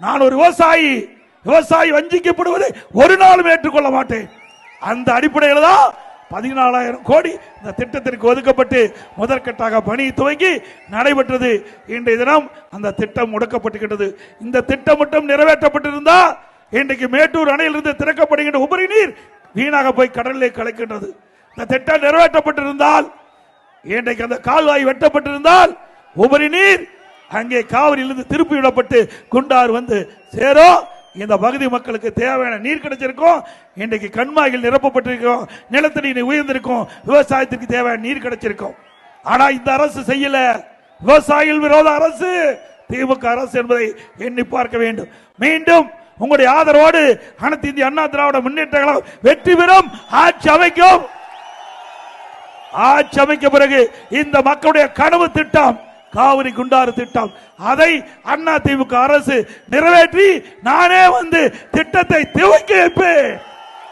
நான் ஒரு விவசாயி விவசாயி வஞ்சிக்கப்படுவதை ஒரு நாளும் ஏற்றுக்கொள்ள மாட்டேன். அந்த அடிப்படையில் தான் பதினாலாயிரம் கோடி இந்த திட்டத்திற்கு ஒதுக்கப்பட்டு முதற்கட்டாக பணி துவங்கி நடைபெற்றது. இன்றைய தினம் அந்த திட்டம் முடக்கப்பட்டுகின்றது இந்த திட்டம் மட்டும் நிறைவேற்றப்பட்டிருந்தால் இன்றைக்கு மேட்டூர் அணையிலிருந்து திறக்கப்படுகின்ற உபரி நீர் வீணாக போய் கடலில் கலக்கின்றது. இந்த திட்டம் நிறைவேற்றப்பட்டிருந்தால் இன்றைக்கு அந்த கால்வாய் வெட்டப்பட்டிருந்தால் உபரி நீர் அங்கே காவிரியிலிருந்து திருப்பி விடப்பட்டு குண்டார் வந்து சேரும். இந்த பகுதி மக்களுக்கு தேவையான நீர் கிடைச்சிருக்கும். இன்றைக்கு கண்மாயில் நிரப்பப்பட்டிருக்கும். நிலத்தடி நீர் உயர்ந்திருக்கும். விவசாயத்திற்கு தேவையான நீர் கிடைச்சிருக்கும். ஆனா இந்த அரசு செய்யல. விவசாயிகள் விரோத அரசு. திமுக அரசு என்பதை எண்ணி பார்க்க வேண்டும். மீண்டும் உங்களுடைய ஆதரவோடு அனைத்து இந்திய அண்ணா திராவிட முன்னேற்ற கழகம் வெற்றி பெறும். ஆட்சி அமைக்கும். ஆட்சி அமைக்க பிறகு இந்த மக்களுடைய கனவு திட்டம் காவிரி குண்டாறு திட்டம். அதை அண்ணா திமுக அரசு நிறைவேற்றி நானே வந்து திட்டத்தை துவக்கி வைப்பேன்.